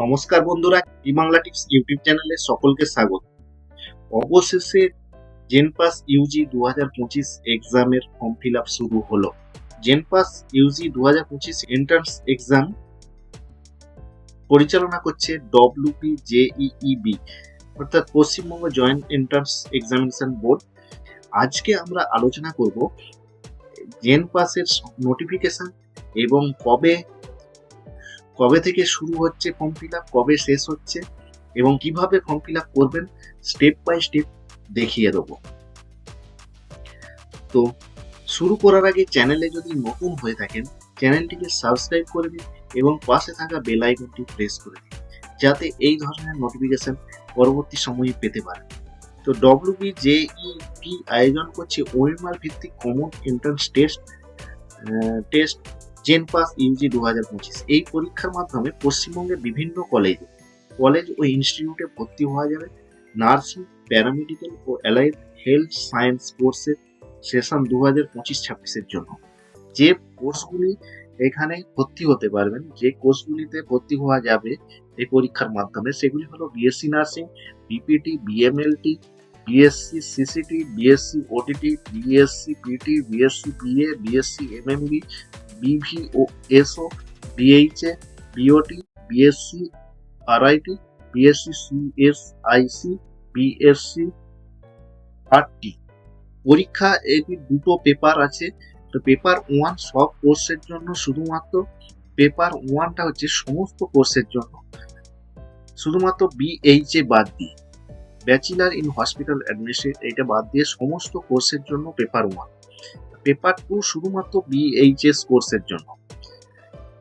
নমস্কার বন্ধুরা, ই Bangla tips YouTube চ্যানেলে সকলকে স্বাগত। অবশেষে জেনপাস ইউজি দু হাজার পঁচিশ এক্সামের ফর্ম ফিল আপ শুরু হলো। জেনপাস ইউজি দু হাজার পঁচিশ এন্ট্রান্স এক্সাম পরিচালনা করছে ডব্লিউপি জেইইবি অর্থাৎ Paschimbanga joint entrance examination board. আজকে আমরা আলোচনা করব জেন পাসের নোটিফিকেশন এবং কবে কবে থেকে শুরু হচ্ছে ফর্ম ফিল আপ কবে শেষ হচ্ছে এবং কীভাবে ফর্ম ফিল আপ করবেন স্টেপ বাই স্টেপ দেখিয়ে দেবো। তো শুরু করার আগে চ্যানেলে যদি নতুন হয়ে থাকেন চ্যানেলটিকে সাবস্ক্রাইব করে দিন এবং পাশে থাকা বেল আইকনটি প্রেস করে দিন, যাতে এই ধরনের নোটিফিকেশন পরবর্তী সময়ে পেতে পারেন। তো ডব্লিউবি জেইপি আয়োজন করছে ওএমআর ভিত্তিক common entrance test test JENPAS UG দু হাজার পঁচিশ। এই পরীক্ষার মাধ্যমে পশ্চিমবঙ্গের বিভিন্ন কলেজে, কলেজ ও ইনস্টিটিউটে ভর্তি হওয়া যাবে। নার্সিং, প্যারামেডিক্যাল ও অ্যালাইড হেলথ সায়েন্স কোর্সের সেশন দু হাজার পঁচিশ ছাব্বিশের জন্য। যে কোর্সগুলি এখানে ভর্তি হতে পারবেন, যে কোর্সগুলিতে ভর্তি হওয়া যাবে এই পরীক্ষার মাধ্যমে, সেগুলি হলো BSc nursing BPT BMLT BSc CCT BSc OTT BSc PT BSc BA BSc MMB BV ও SO BHA BOT BSc RIT BSc CSIC BSc RT পরীক্ষা এটি দুটো পেপার আছে। তো পেপার ওয়ান সব কোর্সের জন্য শুধুমাত্র পেপার ওয়ানটা হচ্ছে সমস্ত কোর্সের জন্য। শুধুমাত্র বিএইচএ বাদ দিয়ে। ব্যাচেলার ইন হসপিটাল অ্যাডমিনিস্ট্রেট এটা বাদ দিয়ে সমস্ত কোর্সের জন্য পেপার ওয়ান পেপার টু শুধুমাত্র বিএইচএস কোর্সের জন্য।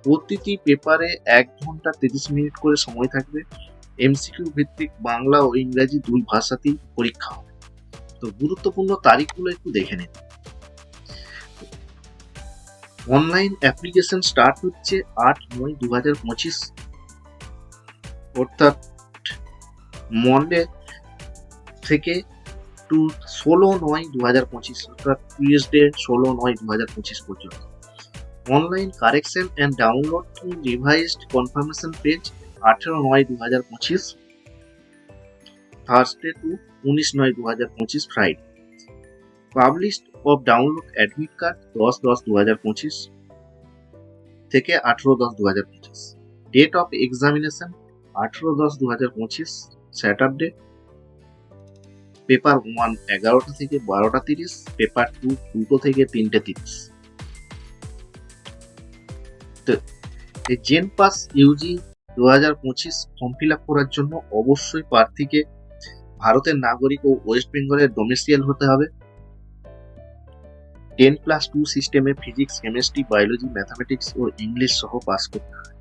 প্রতিটি পেপারে এক ঘণ্টা তিরিশ মিনিট করে সময় থাকবে। এমসিকিউ ভিত্তিক বাংলা ও ইংরাজি দুই ভাষাতেই পরীক্ষা হবে। তো গুরুত্বপূর্ণ তারিখগুলো একটু দেখে নিন। অনলাইন অ্যাপ্লিকেশন স্টার্ট হচ্ছে আট নয় দু হাজার পঁচিশ। অর্থাৎ মন্ডে থেকে টু ষোলো নয় দু হাজার পঁচিশ, অর্থাৎ টুয়েসডে ষোলো নয় দু হাজার পঁচিশ পর্যন্ত। Online correction and download to revised confirmation page আঠেরো নয় দু হাজার পঁচিশ থার্সডে টু উনিশ নয় দু হাজার পঁচিশ Friday published of download admit card দশ দশ দু হাজার পঁচিশ থেকে আঠেরো দশ দু হাজার পঁচিশ। ডেট অফ এক্সামিনেশন আঠেরো দশ দু হাজার পঁচিশ স্যাটারডে পেপার ওয়ান এগারোটা থেকে বারোটা তিরিশ, পেপার টু দুটো থেকে তিনটে তিরিশ। জেন পাস ইউজি দু হাজার পঁচিশ ফর্ম ফিল আপ করার জন্য অবশ্যই প্রার্থীকে ভারতের নাগরিক ও ওয়েস্ট বেঙ্গলের ডোমেস্টিয়াল হতে হবে। টেন প্লাস টু সিস্টেমে ফিজিক্স কেমিস্ট্রি বায়োলজি ম্যাথামেটিক্স ও ইংলিশ সহ পাস করতে হবে।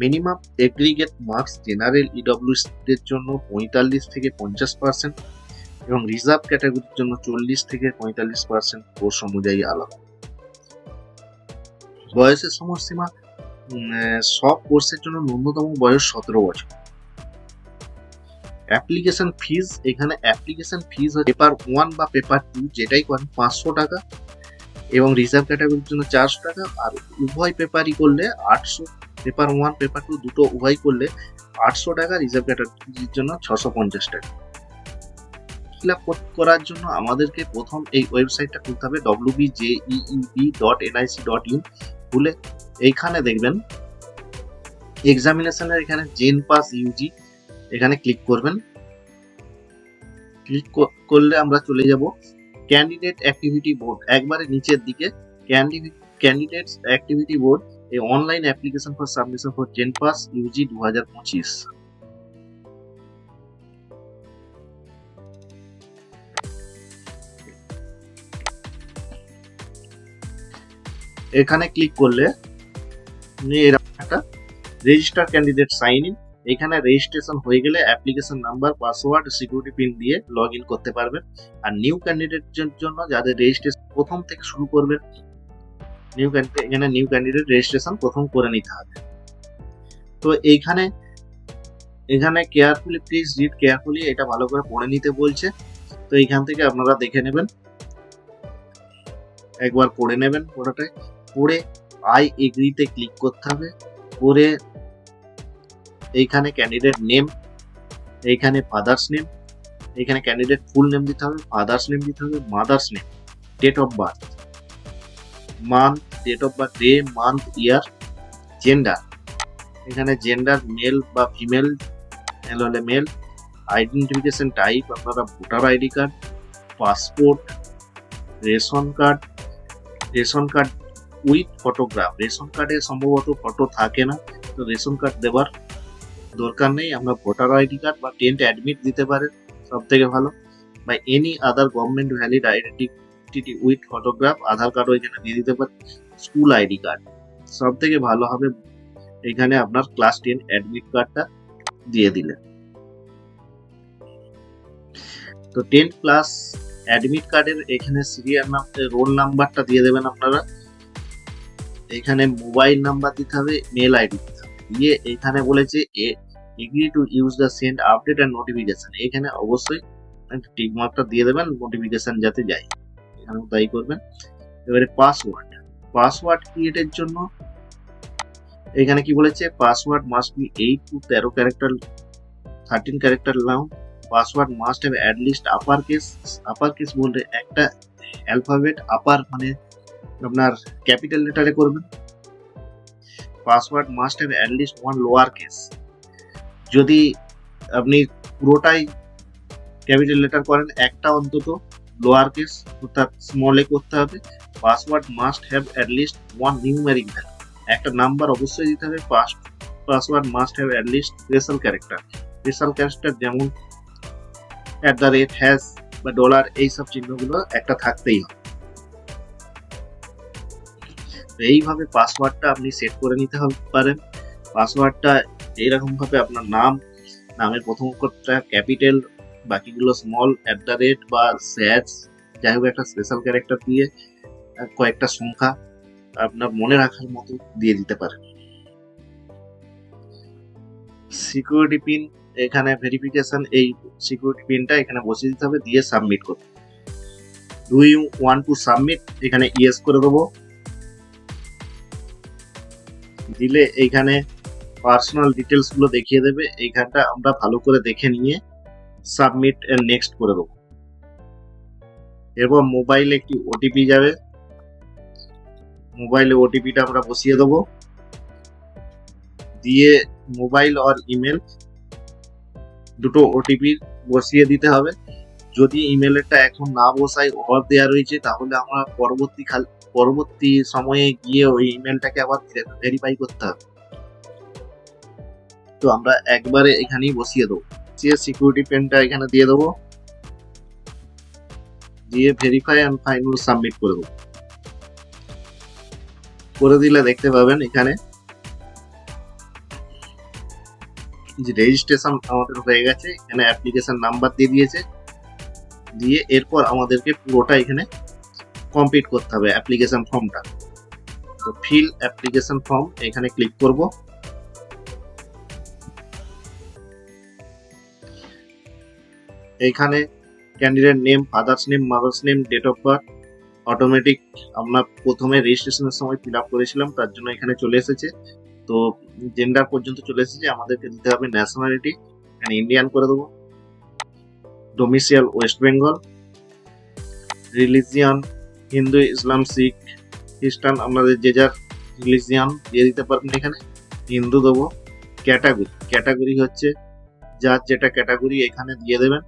Minimum aggregate marks general EW এর জন্য পঁয়তাল্লিশ থেকে পঞ্চাশ পার্সেন্ট এবং রিজার্ভ ক্যাটাগরির জন্য চল্লিশ থেকে পঁয়তাল্লিশ পার্সেন্ট কোর্স অনুযায়ী আলাদা। বয়সের সময়সীমা সব কোর্সের জন্য ন্যূনতম বয়স সতেরো বছর। অ্যাপ্লিকেশন ফিজ এখানে অ্যাপ্লিকেশন ফিজ পেপার ওয়ান বা পেপার টু যেটাই করেন, পাঁচশো টাকা এবং রিজার্ভ ক্যাটাগরির জন্য চারশো টাকা আর উভয় পেপারই করলে আটশো পেপার ওয়ান পেপার টু দুটো উভয় করলে আটশো টাকা রিজার্ভ ক্যাটাগরির জন্য ছশো পঞ্চাশ টাকা। ফিল আপ করার জন্য আমাদেরকে প্রথম এই ওয়েবসাইটটা খুলতে হবে WB JEEB dot NIC dot in খুলে এইখানে দেখবেন এক্সামিনেশনের এখানে জেন পাস ইউজি এখানে ক্লিক করবেন। ক্লিক করলে আমরা চলে যাব ক্যান্ডিডেট অ্যাক্টিভিটি বোর্ড একবারে নিচের দিকে ক্যান্ডিডেট ক্যান্ডিডেটস অ্যাক্টিভিটি বোর্ড এই online application for submission for JENPAS UG দু হাজার পঁচিশ। এখানে ক্লিক করলে এরকম একটা রেজিস্টার ক্যান্ডিডেট সাইন ইন এখানে রেজিস্ট্রেশন হয়ে গেলে application number password security pin দিয়ে লগ ইন করতে পারবেন আর নিউ ক্যান্ডিডেটের জন্য যাদের রেজিস্ট্রেশন প্রথম থেকে শুরু করবেন নিউ এখানে নিউ ক্যান্ডিডেট রেজিস্ট্রেশন প্রথম করে নিতে হবে। তো এইখানে, এখানে কেয়ারফুলি প্লিজ রিড কেয়ারফুলি এটা ভালো করে পড়ে নিতে বলছে। তো এইখান থেকে আপনারা দেখে নেবেন। একবার পড়ে নেবেন পড়াটায় পড়ে আই এগ্রিতে ক্লিক করতে হবে। করে এইখানে ক্যান্ডিডেট নেম এইখানে ফাদার্স নেম এইখানে ক্যান্ডিডেট ফুল নেম দিতে হবে ফাদার্স নেম দিতে হবে mother's name date of birth month date of birth day month year gender এখানে জেন্ডার মেল বা ফিমেল মেল হলে মেল আইডেন্টিফিকেশন টাইপ আপনারা voter ID card passport ration card ration card with photograph ration কার্ডে সম্ভবত photo থাকে না, তো ration card দেওয়ার দরকার নেই। আমরা ভোটার আইডি কার্ড বা টেন্ট অ্যাডমিট দিতে পারেন সব থেকে ভালো। বা any other government valid identity with photograph Aadhaar কার্ডও এখানে দিয়ে দিতে পারেন স্কুল আইডি কার্ড সব থেকে ভালো হবে এখানে আপনার ক্লাস টেন অ্যাডমিট কার্ডটা দিয়ে দিলেন। তো টেন ক্লাস অ্যাডমিট কার্ডের এখানে সিরিয়াল রোল নাম্বারটা দিয়ে দেবেন আপনারা। এখানে মোবাইল নাম্বার দিতে হবে মেল আইডি দিতে হবে। দিয়ে এখানে বলেছে এ agree to use the send update and notification এখানে অবশ্যই টিক মার্কটা দিয়ে দেবেন নোটিফিকেশন যাতে যায়। এখানে তাই করবেন। এবারে পাসওয়ার্ড পাসওয়ার্ড ক্রিয়েটের জন্য এখানে কি বলেছে? Password must be eight to তেরো character thirteen character now password must have least upper case upper case বলতে একটা অ্যালফাবেট আপার মানে আপনার ক্যাপিটাল লেটারে করবেন। Password must have at least one lower case যদি আপনি পুরোটাই ক্যাপিটাল লেটার করেন, একটা অন্তত লোয়ার কেস অর্থাৎ স্মলে করতে হবে। Password must have at least one numeric value একটা নাম্বার অবশ্যই দিতে হবে। Password must have at least special character special character যেমন অ্যাট দ্য রেট হ্যাশ বা ডলার এইসব চিহ্নগুলো একটা থাকতেই হবে। এইভাবে পাসওয়ার্ডটা আপনি সেট করে নিতে পারেন। পাসওয়ার্ডটা এইরকম ভাবে আপনার নাম, নামের প্রথম অক্ষরটা ক্যাপিটাল বাকিগুলো স্মল অ্যাট দ্য রেট বা স্যাচ যাই হোক একটা স্পেশাল ক্যারেক্টার দিয়ে কয়েকটা সংখ্যা আপনার মনে রাখার মতো দিয়ে দিতে পারেন। সিকিউরিটি পিন এখানে ভেরিফিকেশন এই সিকিউরিটি পিনটা এখানে বসিয়ে দিতে হবে, দিয়ে সাবমিট করতে do you want to submit এখানে ইয়েস করে দেবো। দিলে এইখানে পার্সোনাল ডিটেলসগুলো দেখিয়ে দেবে। এইখানটা আমরা ভালো করে দেখে নিয়ে সাবমিট নেক্সট করে দেবো। এরপর মোবাইলে একটি ওটিপি যাবে। মোবাইলে ওটিপিটা আমরা বসিয়ে দেবো। দিয়ে মোবাইল আর ইমেল দুটো ওটিপি বসিয়ে দিতে হবে। যদি ইমেলেরটা এখন না বসাই অফ দেওয়া রয়েছে, তাহলে আমরা পরবর্তী পরবর্তী সময়ে গিয়ে ওই ইমেলটাকে আবার ভেরিফাই করতে হবে। তো আমরা একবারে এখানেই বসিয়ে দেবো। যে সিকিউরিটি পেনটা এখানে দিয়ে দেবো। দিয়ে ভেরিফাই অ্যান্ড ফাইনাল সাবমিট করে দেবো। করে দিলে দেখতে পাবেন এখানে যে রেজিস্ট্রেশন আমাদের হয়ে গেছে। এখানে অ্যাপ্লিকেশন নাম্বার দিয়ে দিয়েছে। দিয়ে এরপর আমাদেরকে পুরোটা এখানে কমপ্লিট করতে হবে অ্যাপ্লিকেশন ফর্মটা তো ফিল অ্যাপ্লিকেশন ফর্ম এখানে ক্লিক করব। এইখানে candidate name father's name mother's name date of birth automatic আমরা প্রথমে রেজিস্ট্রেশনের সময় ফিল আপ করেছিলাম, তার জন্য এখানে চলে এসেছে। তো জেন্ডার পর্যন্ত চলে এসেছে, আমাদেরকে দিতে হবে ন্যাশনালিটি এখানে ইন্ডিয়ান করে দেবো। Domicile West Bengal religion Hindu, ইসলাম, শিখ, খ্রিস্টান আপনাদের যে যার রিলিজিয়ান দিয়ে দিতে পারবেন এখানে। হিন্দু দেবো ক্যাটাগরি ক্যাটাগরি হচ্ছে যার যেটা ক্যাটাগরি এখানে দিয়ে দেবেন।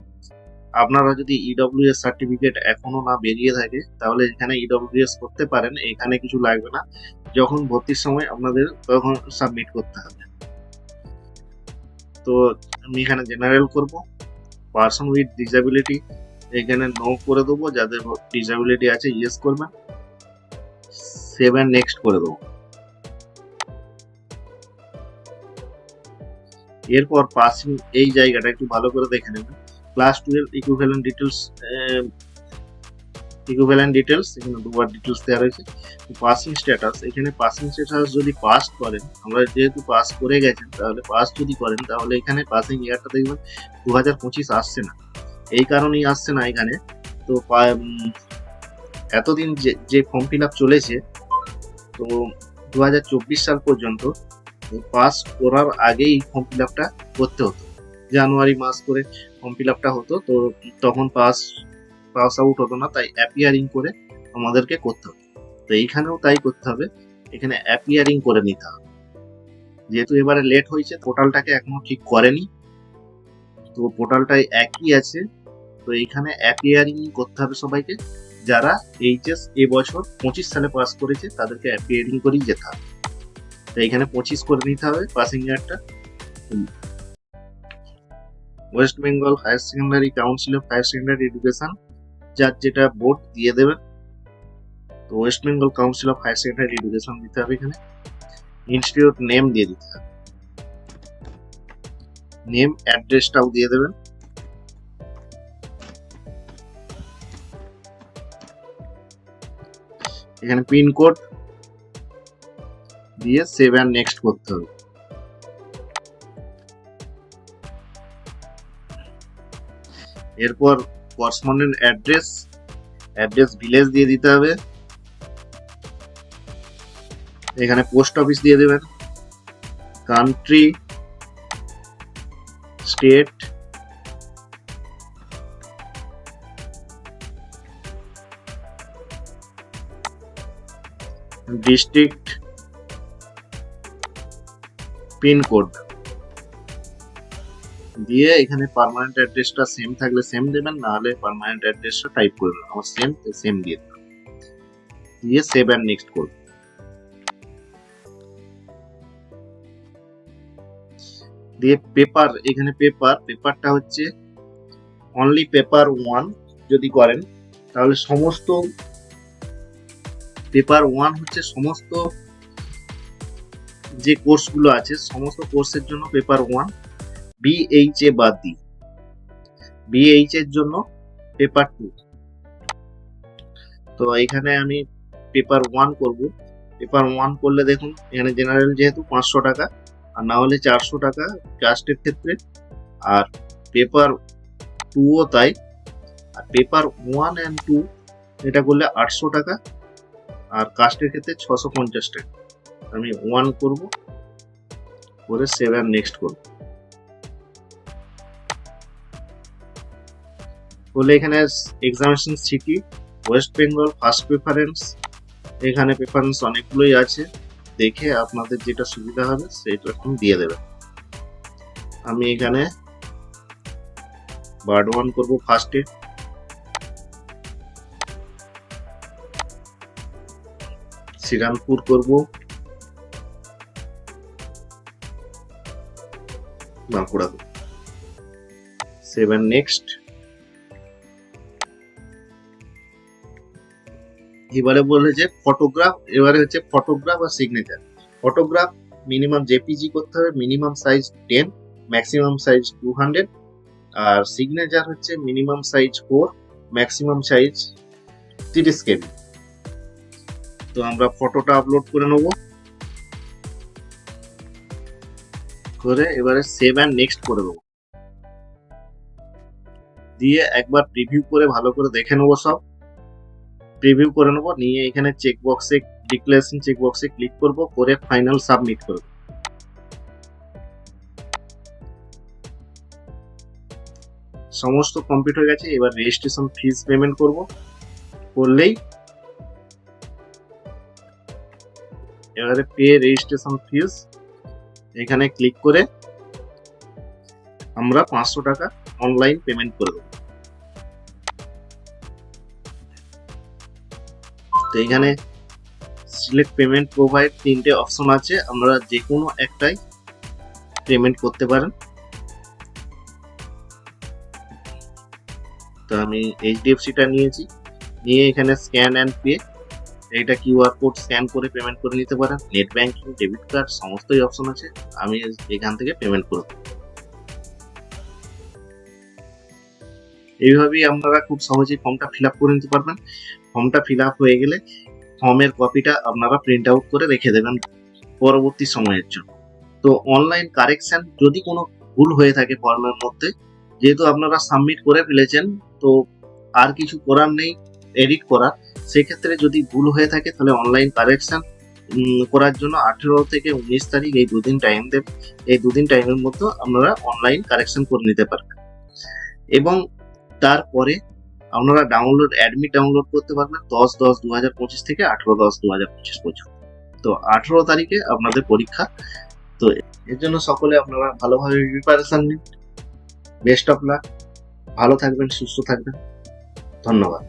আপনারা যদি ইডব্লিউএস সার্টিফিকেট এখনও না বেরিয়ে থাকে, তাহলে এখানে ইডব্লিউএস করতে পারেন। এখানে কিছু লাগবে না। যখন ভর্তির সময় আপনাদের তখন সাবমিট করতে হবে। তো আমি এখানে জেনারেল করব। পার্সন উইথ ডিসএবিলিটি এখানে নো করে দেবো, যাদের ডিসএবিলিটি আছে ইয়েস করবেন সেভেন নেক্সট করে দেবো। এরপর পাসিং এই জায়গাটা একটু ভালো করে দেখে নেবেন class twelve equivalent details equivalent details এখানে দুবার ডিটেলস দেওয়া রয়েছে। পাসিং স্ট্যাটাস এখানে পাসিং স্ট্যাটাস যদি পাস করেন, আমরা যেহেতু পাস করে গেছেন, তাহলে পাস যদি করেন, তাহলে এখানে পাসিং ইয়ারটা দেখবেন দু হাজার পঁচিশ আসছে না। এই কারণেই আসছে না এখানে। তো এতদিন যে যে ফর্ম ফিল আপ চলেছে, তো দু হাজার চব্বিশ সাল পর্যন্ত পাস করার আগেই ফর্ম ফিল আপটা করতে হতো। জানুয়ারি মাস করে ফর্ম ফিল আপটা হতো, তো তখন পাস পাস আউট হতো না, তাই অ্যাপিয়ারিং করে আমাদেরকে করতে হতো। তো এইখানেও তাই করতে হবে, এখানে অ্যাপিয়ারিং করে নিতে হবে। যেহেতু এবারে লেট হয়েছে পোর্টালটাকে এখনও ঠিক করেনি তো পোর্টালটাই একই আছে। তো এইখানে অ্যাপিয়ারিং করতে হবে সবাইকে। যারা এইচএস এবছর পঁচিশ সালে পাস করেছে, তাদেরকে অ্যাপিয়ারিং করেই যেতে হবে। তো এখানে পঁচিশ করে নিতে হবে passing ইয়ারটা West Bengal Higher Secondary Council of Higher Secondary Education যার যেটা বোর্ড দিয়ে দেবেন, তো West Bengal Council of Higher Secondary Education দিতে হবে এখানে। ইনস্টিটিউট নেম দিয়ে দিতে হবে। নেম, অ্যাড্রেসটাও দিয়ে দেবেন। এখানে পিনকোড দিয়ে সেভ অ্যান্ড নেক্সট করতে হবে। এরপর করসপন্ডেন্ট অ্যাড্রেস অ্যাড্রেস ভিলেজ দিয়ে দিতে হবে। এখানে পোস্ট অফিস দিয়ে দেবেন। কান্ট্রি স্টেট ডিস্ট্রিক্ট পিনকোড দিয়ে এখানে পার্মানেন্ট অ্যাড্রেসটা সেম থাকলে সেম দেবেন না হলে পার্মানেন্ট অ্যাড্রেসটা টাইপ করবেন আমার সেম সেম দিয়ে দিয়ে সেভ অ্যান্ড নেক্সট করব। দিয়ে পেপার এখানে পেপার পেপারটা হচ্ছে অনলি পেপার ওয়ান যদি করেন, তাহলে সমস্ত পেপার ওয়ান হচ্ছে সমস্ত যে কোর্সগুলো আছে, সমস্ত কোর্সের জন্য পেপার ওয়ান বিএইচ এ বাদ দিই। বিএইচ এর জন্য পেপার টু তো এখানে আমি পেপার ওয়ান করব। পেপার ওয়ান করলে দেখুন, এখানে জেনারেল যেহেতু পাঁচশো টাকা আর না হলে চারশো টাকা কাস্টের ক্ষেত্রে। আর পেপার টুও তাই। আর পেপার ওয়ান অ্যান্ড টু এটা করলে আটশো টাকা। আর কাস্টের ক্ষেত্রে ছশো পঞ্চাশ টাকা। আমি ওয়ান করব, করে সেভেন নেক্সট করব। বলে এখানে examination city West Bengal first preference এখানে প্রেফারেন্স অনেকগুলোই আছে। দেখে আপনাদের যেটা সুবিধা হবে সেটা এখন দিয়ে দেবেন। আমি এখানে বার্ড ওয়ান করব ফার্স্টে শ্রীরামপুর করব। বাঁকুড়া সেভেন নেক্সট এবারে বলেছে ফটোগ্রাফ এবারে হচ্ছে ফটোগ্রাফ আর সিগনেচার ফটোগ্রাফ মিনিমাম জেপিজি করতে হবে minimum size ten maximum size two hundred আর সিগনেচার হচ্ছে minimum size four maximum size তিরিশ কেবি তো আমরা ফটোটা আপলোড করে নেব। করে এবারে সেভ অ্যান্ড নেক্সট করে দেবো। দিয়ে একবার প্রিভিউ করে ভালো করে দেখে নেব সব। প্রিভিউ করে নেব, নিয়ে এখানে চেক বক্সে ডিক্লারেশন চেক বক্সে ক্লিক করব, করে ফাইনাল সাবমিট করব। সমস্ত কমপ্লিট হয়ে গেছে, এবার রেজিস্ট্রেশন ফিজ পেমেন্ট করব। করলেই এবারে পে রেজিস্ট্রেশন ফিজ এখানে ক্লিক করে আমরা পাঁচশো টাকা অনলাইন পেমেন্ট করে তো এখানে সিলেক্ট পেমেন্ট প্রোভাইড তিনটে অপশন আছে। আমরা যে কোনো একটাই পেমেন্ট করতে পারেন। তো আমি এইচডিএফসিটা নিয়েছি। নিয়ে এখানে স্ক্যান অ্যান্ড পে এইটা কিউআর কোড স্ক্যান করে পেমেন্ট করে নিতে পারেন। নেট ব্যাংকিং ডেবিট কার্ড সমস্তই অপশন আছে। আমি এখান থেকে পেমেন্ট করব এইভাবেই আপনারা খুব সহজেই ফর্মটা ফিল আপ করে নিতে পারবেন। ফর্মটা ফিল আপ হয়ে গেলে ফর্মের কপিটা আপনারা প্রিন্ট আউট করে রেখে দেবেন পরবর্তী সময়ের জন্য। তো অনলাইন কারেকশন যদি কোনো ভুল হয়ে থাকে ফর্মের মধ্যে, যেহেতু আপনারা সাবমিট করে ফেলেছেন, তো আর কিছু করার নেই এডিট করার সেক্ষেত্রে যদি ভুল হয়ে থাকে, তাহলে অনলাইন কারেকশন করার জন্য আঠেরো থেকে উনিশ তারিখ এই দুদিন টাইম দেবে, এই দুদিন টাইমের মধ্যে আপনারা অনলাইন কারেকশন করে নিতে পারবেন। এবং তারপরে আপনারা ডাউনলোড অ্যাডমিট ডাউনলোড করতে পারবেন দশ দশ দু হাজার পঁচিশ থেকে আঠেরো দশ দু হাজার পঁচিশ পর্যন্ত। তো আঠেরো তারিখে আপনাদের পরীক্ষা। তো এর জন্য সকলে আপনারা ভালোভাবে প্রিপারেশান নিন। বেস্ট অফ লাক ভালো থাকবেন, সুস্থ থাকবেন। ধন্যবাদ।